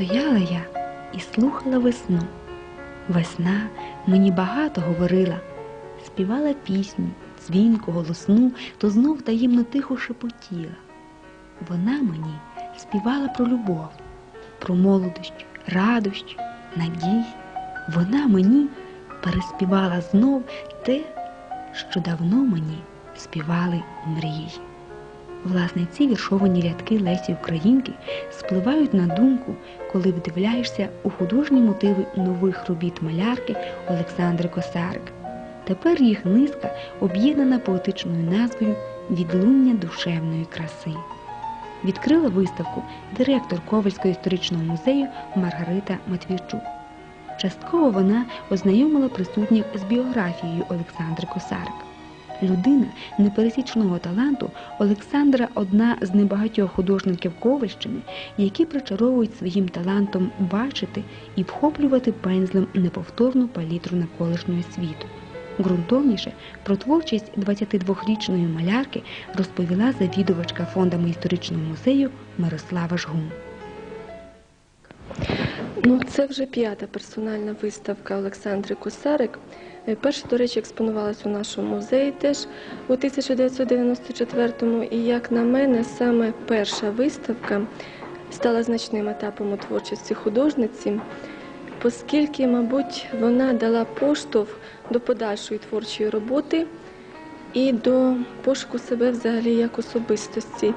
Стояла я і слухала весну. Весна мені багато говорила, співала пісню, дзвінку, голосну, то знов таємно тихо шепотіла. Вона мені співала про любов, про молодощ, радощ, надій. Вона мені переспівала знов те, що давно мені співали мрії. Власне, ці віршовані рядки Лесі Українки спливають на думку, коли вдивляєшся у художні мотиви нових робіт малярки Олександри Косарик. Тепер їх низка об'єднана поетичною назвою Відлуння душевної краси. Відкрила виставку директор Ковальського історичного музею Маргарита Матвійчук. Частково вона ознайомила присутніх з біографією Олександри Косарик. Людина непересічного таланту Олександра одна з небагатьох художників Ковальщини, які причаровують своїм талантом бачити і вхоплювати пензлем неповторну палітру навколишнього світу. Ґрунтовніше про творчість 22-річної малярки розповіла завідувачка фондами історичного музею Мирослава Жгун. Ну, це вже п'ята персональна виставка Олександри Косарик. Е, Перша, до речі, експонувалась у нашому музеї теж у 1994-му. І, як на мене, саме перша виставка стала значним етапом у творчості художниці, оскільки, мабуть, вона дала поштовх до подальшої творчої роботи і до пошуку себе взагалі як особистості.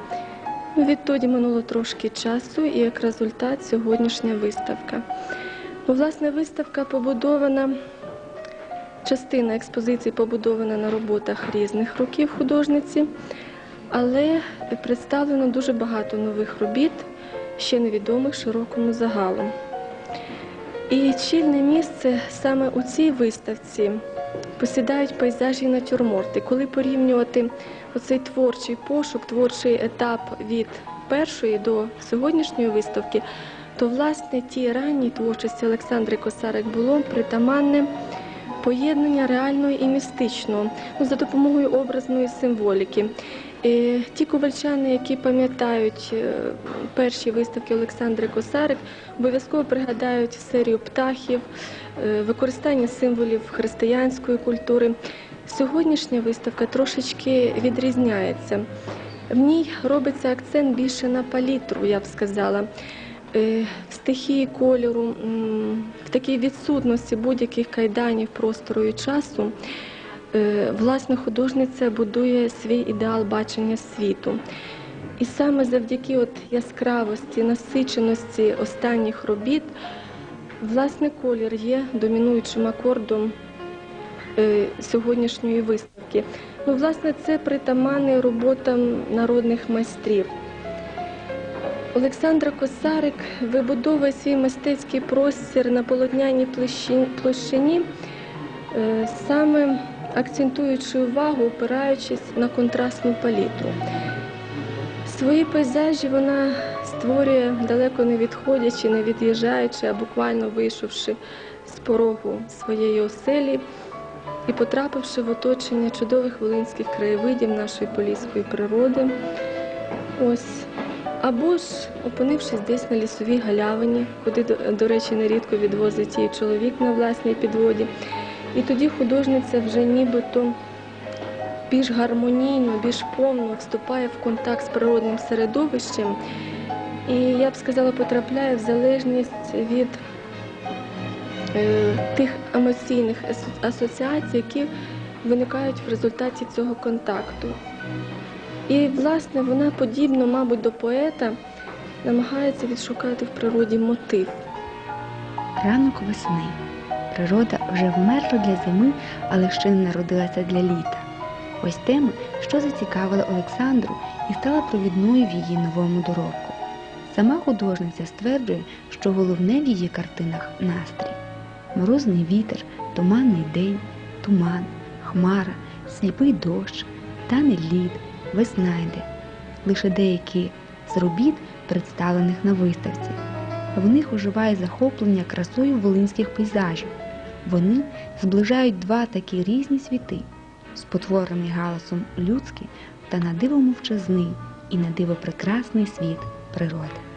Відтоді минуло трошки часу, і як результат сьогоднішня виставка. Власне, виставка побудована, частина експозиції побудована на роботах різних років художниці, але представлено дуже багато нових робіт, ще невідомих широкому загалу. І чільне місце саме у цій виставці посідають пейзажі і натюрморти. Коли порівнювати оцей творчий пошук, творчий етап від першої до сьогоднішньої виставки, то власне тій ранній творчості Олександри Косарик було притаманне поєднання реального і містичного ну, за допомогою образної символіки. Е, Ті ковальчани, які пам'ятають е, перші виставки Олександри Косарик, обов'язково пригадають серію птахів, е, використання символів християнської культури. Сьогоднішня виставка трошечки відрізняється. В ній робиться акцент більше на палітру, я б сказала. Е, стихії кольору, в такій відсутності будь-яких кайданів простору і часу, е, власне, художниця будує свій ідеал бачення світу. І саме завдяки от яскравості, насиченості останніх робіт, власне, колір є домінуючим акордом е, сьогоднішньої виставки. Ну, власне, це притаманне роботам народних майстрів. Олександра Косарик вибудовує свій мистецький простір на полотняній площині, е, саме акцентуючи увагу, опираючись на контрастну палітру. Свої пейзажі вона створює далеко не відходячи, не від'їжджаючи, а буквально вийшовши з порогу своєї оселі і потрапивши в оточення чудових волинських краєвидів нашої поліської природи. Ось. Або ж опинившись десь на лісовій галявині, куди, до, речі, нерідко відвозить її чоловік на власній підводі. І тоді художниця вже нібито більш гармонійно, більш повно вступає в контакт з природним середовищем. І я б сказала, потрапляє в залежність від е, тих емоційних асоціацій, які виникають в результаті цього контакту. І, власне, вона подібно, мабуть, до поета намагається відшукати в природі мотив. Ранок весни. Природа вже вмерла для зими, але ще не народилася для літа. Ось тема, що зацікавила Олександру і стала провідною в її новому доробку. Сама художниця стверджує, що головне в її картинах настрій. Морозний вітер, туманний день, туман, хмара, сліпий дощ, тане лід, весна знайде Лише деякі з робіт, представлених на виставці. В них оживає захоплення красою волинських пейзажів. Вони зближають два такі різні світи, спотворений галасом людський та на диво мовчазний і на диво прекрасний світ природи.